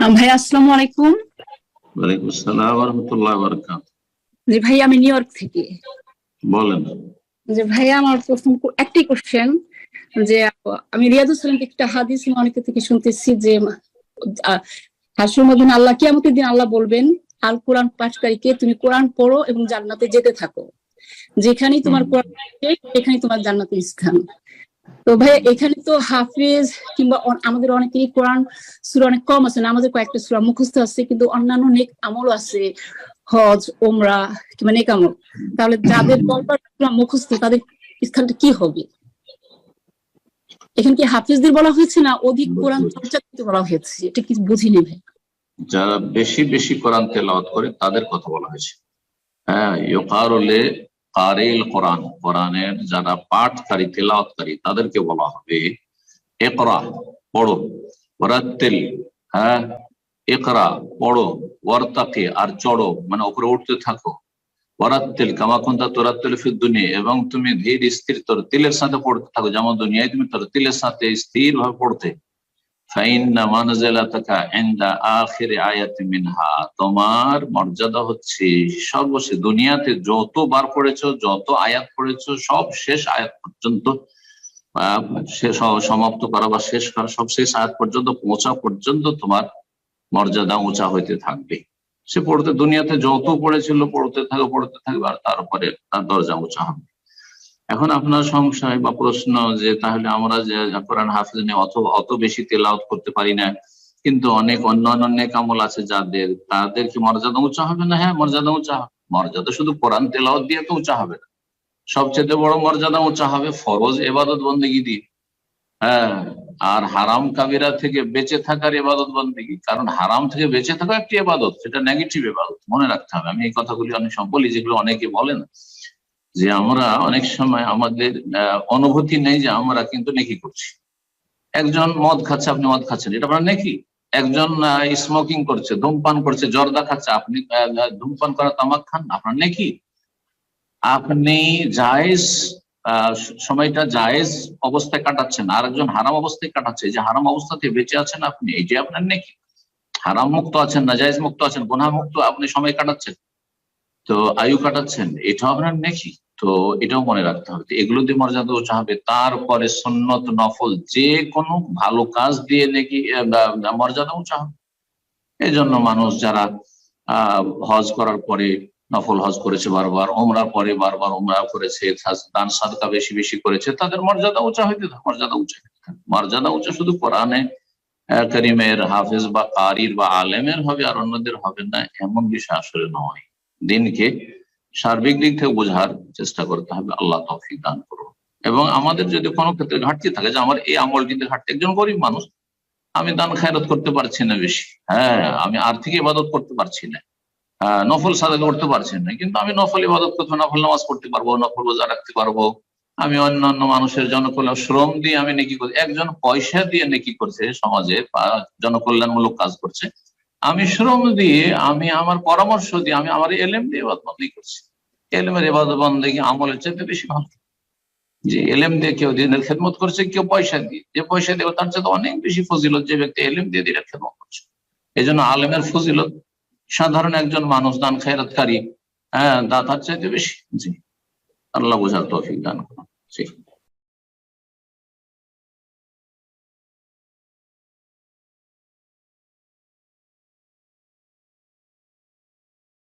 আহ, ভাই আসসালামু আলাইকুম। ওয়ালাইকুম আসসালাম রহমতুল্লাহ বারকাত জি ভাই আমি নিউ ইয়র্ক থেকে। বলেন। যে ভাই আমার প্রথম কো- একটি কোশ্চেন যে আমি রিয়াদুল সালাম একটা হাদিস অনেকে থেকে শুনতেছি যে হাসুর মধ্যে আল্লাহ কিয়ামতের দিন আল্লাহ বলবেন আল কোরআন পাঠকারীকে তুমি কোরআন পড়ো এবং জান্নাতে যেতে থাকো। যেখানেই তোমার কোরআন সেখানেই তোমার জান্নাতের স্থান। তো ভাই এখানে তো হাফিজ কিংবা আমাদের অনেকেই কোরআন সুরা অনেক কম আছে না? আমাদের কয়েকটা সুরা মুখস্থ আছে, কিন্তু অন্যান্য নেক আমল আছে। হজ ওমরা কিংবা নেক আমল। তাহলে যাদের দরবার মুখস্থ, তাদের স্থানটা কি হবে? এখানে কি হাফিজদের বলা হয়েছে না অধিক কোরআন চর্চা করতে বলা হয়েছে? এটা কি বুঝিনি ভাই যারা বেশি বেশি কোরআন তেলাওয়াত করে, তাদের কথা বলা হয়েছে। হ্যাঁ কারিল কোরআন, কোরআনের যারা পাঠকারী, তেলাওয়াতকারী, তাদেরকে বলা হবে একরা পড়ো। ওরাত্তেল হ্যাঁ? একরা পড়ো, ওয়ার্তাকে, আর চড়ো মানে উপরে উঠতে থাকো। ওরাত্তেল, কামাকুন্তা তোরাত্তেল দুনিয়া, এবং তুমি ধীর স্থির তোর তিলের সাথে পড়তে থাকো। যেমন দুনিয়ায় তুমি তোর তিলের সাথে স্থির ভাবে পড়তে। তোমার মর্যাদা হচ্ছে সর্বশেষ দুনিয়াতে যতবার পড়েছো, যত আয়াত পড়েছো, সব শেষ আয়াত পর্যন্ত শেষ সমাপ্ত করা বা শেষ করা সব শেষ আয়াত পর্যন্ত পৌঁছা পর্যন্ত তোমার মর্যাদা উঁচা হইতে থাকবে। সে পড়তে দুনিয়াতে যত পড়েছিল, পড়তে থাকবে পড়তে থাকবে, আর তারপরে তার দরজা উঁচা হবে। এখন আপনার সংশয় বা প্রশ্ন যে তাহলে আমরা যে কোরআন হাফিজ নিয়ে অত অত বেশি তেলাওত করতে পারি না, কিন্তু অনেক অন্য অন্য কামল আছে যাদের, তাদের কি মর্যাদা উঁচা হবে না? হ্যাঁ মর্যাদা উঁচা হবে। মর্যাদা শুধু কোরআন তেলাওত দিয়ে তো উঁচা হবে না। সবচেয়ে বড় মর্যাদা উঁচা হবে ফরজ এবাদত বন্দেগি দিয়ে। হ্যাঁ আর হারাম কাবিরা থেকে বেঁচে থাকার এবাদত বন্দেগি। কারণ হারাম থেকে বেঁচে থাকা একটি এবাদত সেটা নেগেটিভ এবাদত মনে রাখতে হবে। আমি এই কথাগুলি অনেক সময় বলি, যেগুলো অনেকে বলেন যে আমরা অনেক সময় আমাদের অনুভূতি নেই যে আমরা কিন্তু নেকি করছি। একজন মদ খাচ্ছে, আপনি মদ খাচ্ছেন, এটা আপনার নেকি? একজন স্মোকিং করছে, ধূমপান করছে, জর্দা খাচ্ছে, আপনি ধূমপান করা তামাক খান, আপনার নেকি? আপনি জায়েজ সময়টা জায়েজ অবস্থায় কাটাচ্ছেন আর একজন হারাম অবস্থায় কাটাচ্ছে যে হারাম অবস্থাতে বেঁচে আছেন আপনি, এই যে আপনার নেকি। হারাম মুক্ত আছেন না জায়েজ মুক্ত আছেন গুনাহ মুক্ত আপনি সময় কাটাচ্ছেন। তো আয়ু কাটাচ্ছেন, এটাও আপনার নেকি? তো এটাও মনে রাখতে হবে এগুলো দিয়ে মর্যাদা উঁচা হবে। তারপরে সন্নত, নফল যে কোনো ভালো কাজ দিয়ে নাকি মর্যাদা উঁচা হবে এই জন্য মানুষ যারা হজ করার পরে নফল হজ করেছে বারবার ওমরার পরে বারবার ওমরা করেছে দান সাদকা বেশি বেশি করেছে, তাদের মর্যাদা উঁচা হইতে থাকে, মর্যাদা উঁচা মর্যাদা উঁচা শুধু কোরআনে করিমের, হাফেজ বা কারির বা আলেমের হবে আর অন্যদের হবে না, এমন বিষয় আসলে নয়। দিনকে সার্বিক দিক থেকে বোঝার চেষ্টা করতে হবে আল্লাহ তৌফিক দান করুন। এবং আমাদের যদি কোনো ক্ষেত্রে ঘাটতি থাকে যে আমার এই আমলটিতে ঘাটতি একজন গরিব মানুষ আমি দান খায়রত করতে পারছি না বেশি। হ্যাঁ আমি আর্থিক ইবাদত করতে পারছি না। আহ, নফল সাদা করতে পারছি না। কিন্তু আমি নফল ইবাদত করতে নফল নামাজ পড়তে পারব নফল রোজা রাখতে পারব। আমি অন্যান্য মানুষের জনকল্যাণ শ্রম দিয়ে আমি নেকি করছি একজন পয়সা দিয়ে নেকি করছে সমাজে জনকল্যাণমূলক কাজ করছে। আমি শ্রম দিয়ে আমি আমার পরামর্শ দিয়ে আমি আমার এলেম দিয়ে এবাদবন্দি করছি। এলেমের এবাদবন্দি আমলের চাইতে বেশি ভালো। যে এলেম দিয়ে কেউ দিনের খেদমত করছে, কেউ পয়সা দিয়ে। যে পয়সা দিয়ে তার চাইতে অনেক বেশি ফজিলত যে ব্যক্তি এলেম দিয়ে দিনের খেদমত করছে। এই জন্য আলেমের ফজিলত সাধারণ একজন মানুষ দান খায়রাতকারী হ্যাঁ দাতার চাইতে বেশি। জি। আল্লাহ বোঝার তৌফিক দান করুন।